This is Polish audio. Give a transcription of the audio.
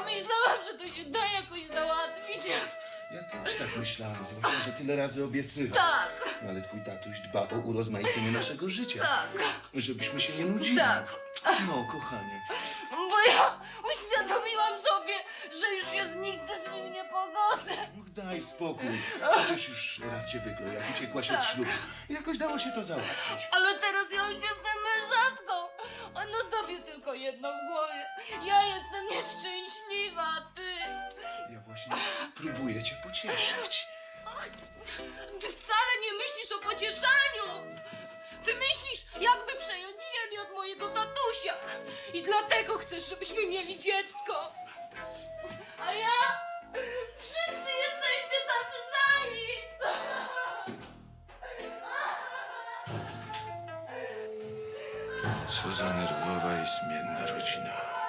A myślałam, że to się da jakoś załatwić. Ja też tak myślałem, zwłaszcza, że tyle razy obiecywał. Tak, No, ale twój tatuś dba o urozmaicenie naszego życia. tak, Żebyśmy się nie nudzili. tak. No, kochanie. Bo ja uświadomiłam sobie, że już się nigdy z nim nie pogodzę. No, daj spokój. Przecież już raz cię wyklął, jak uciekłaś od Tak. ślubu. Jakoś dało się to załatwić. Ale teraz ja już jestem mężatką. A no tobie tylko jedno w głowie. Ja jestem nieszczęśliwa, właśnie próbuję cię pocieszyć. Ty wcale nie myślisz o pocieszaniu. Ty myślisz, jakby przejąć ziemię od mojego tatusia. I dlatego chcesz, żebyśmy mieli dziecko. A ja... Wszyscy jesteście tacy sami. Co za nerwowa i zmienna rodzina.